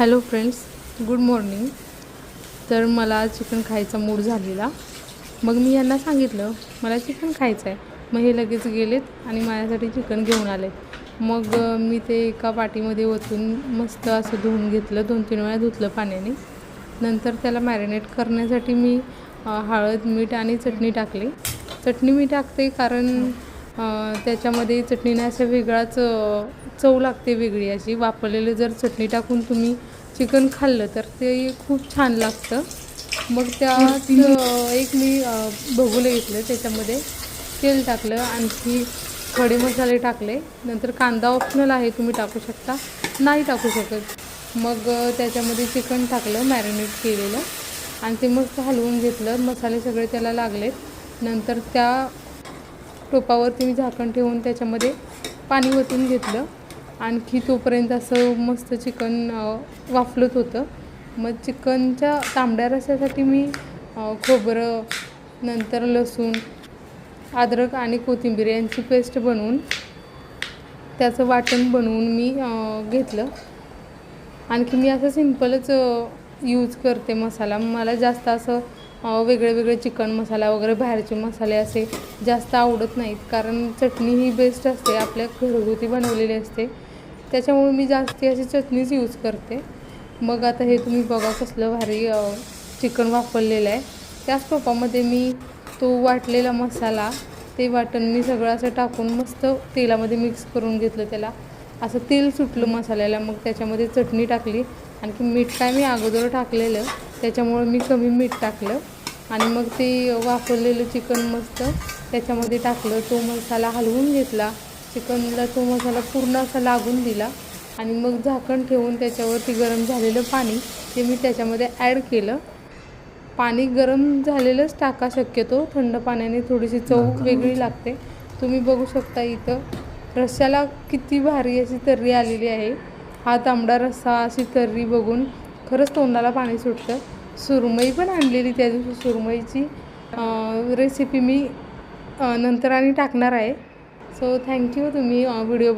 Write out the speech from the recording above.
Hello friends good morning. तर मला chicken खायचा मूड झालेला. मग मी यांना सांगितलं मला चिकन खायचं आहे मग हे लगेच गेलेत आणि माझ्यासाठी चिकन घेऊन आलेत. मग मी ते एका पाटीमध्ये ओतून मस्त असं धुवून घेतलं दोन तीन वेळा धुतलं पाण्याने. नंतर त्याला मॅरिनेट करण्यासाठी मी हळद मीठ आणि चटणी टाकली. चटणी मी टाकते कारण त्याच्यामध्ये चटणीने असं वेगळाच चव लागते वेगळी अशी. वापरलेली जर चटणी टाकून तुम्ही चिकन खाल्लं तर ते खूप छान लागतं. मग त्यात एक मी बघुलं घेतलं त्याच्यामध्ये. तेल टाकलं आणखी खडे मसाले टाकले. नंतर कांदा ऑप्शनल आहे तुम्ही टाकू शकता. नाही टाकू शकत. मग त्याच्यामध्ये चिकन टाकलं मॅरिनेट केलेलं. आणि ते मस्त हलवून घेतलं. मसाले सगळे त्याला लागलेत. नंतर त्या टोपावरती मी झाकण ठेवून त्याच्यामध्ये पाणी ओतून घेतलं. आणखी तोपर्यंत असं मस्त चिकन वाफलत होतं. मग चिकनच्या तांबड्या रस्यासाठी मी खोबरं नंतर लसूण अद्रक आणि कोथिंबीर यांची पेस्ट बनवून त्याचं वाटण बनवून मी घेतलं. आणखी मी असं सिंपलच यूज करते मसाला. मला जास्त असं वेगळे वेगळे चिकन मसाला वगैरे बाहेरचे मसाले असे जास्त आवडत नाहीत. कारण चटणी ही बेस्ट असते. आपल्या घरगुती बनवलेली असते. त्याच्यामुळे मी जास्ती अशी चटणीच यूज करते. मग आता हे तुम्ही बघा कसलं भारी चिकन वापरलेलं आहे. त्याच टोपामध्ये मी तो वाटलेला मसाला ते वाटण मी सगळं असं टाकून मस्त तेलामध्ये मिक्स करून घेतलं त्याला. असं तेल सुटलं मसाल्याला मग त्याच्यामध्ये चटणी टाकली. आणखी मीठ काय मी अगोदर टाकलेलं त्याच्यामुळं मी कमी मीठ टाकलं. आणि मग ते वापरलेलं चिकन मस्त त्याच्यामध्ये टाकलं. तो मसाला हलवून घेतला. चिकनला तो मसाला पूर्ण असा लागून दिला. आणि मग झाकण ठेवून त्याच्यावरती गरम झालेलं पाणी ते मी त्याच्यामध्ये ॲड केलं. पाणी गरम झालेलंच टाका शक्यतो. थंड पाण्याने थोडीशी चव वेगळी लागते. तुम्ही बघू शकता इथं. रश्श्याला किती भारी अशी तर्री आलेली आहे. हा तांबडा रस्सा अशी तर्री बघून खरंच तोंडाला पाणी सुटतं. सुरमई पण आणलेली त्या दिवशी. सुरमईची रेसिपी मी नंतर आणि टाकणार आहे. सो थँक्यू तुम्ही व्हिडिओ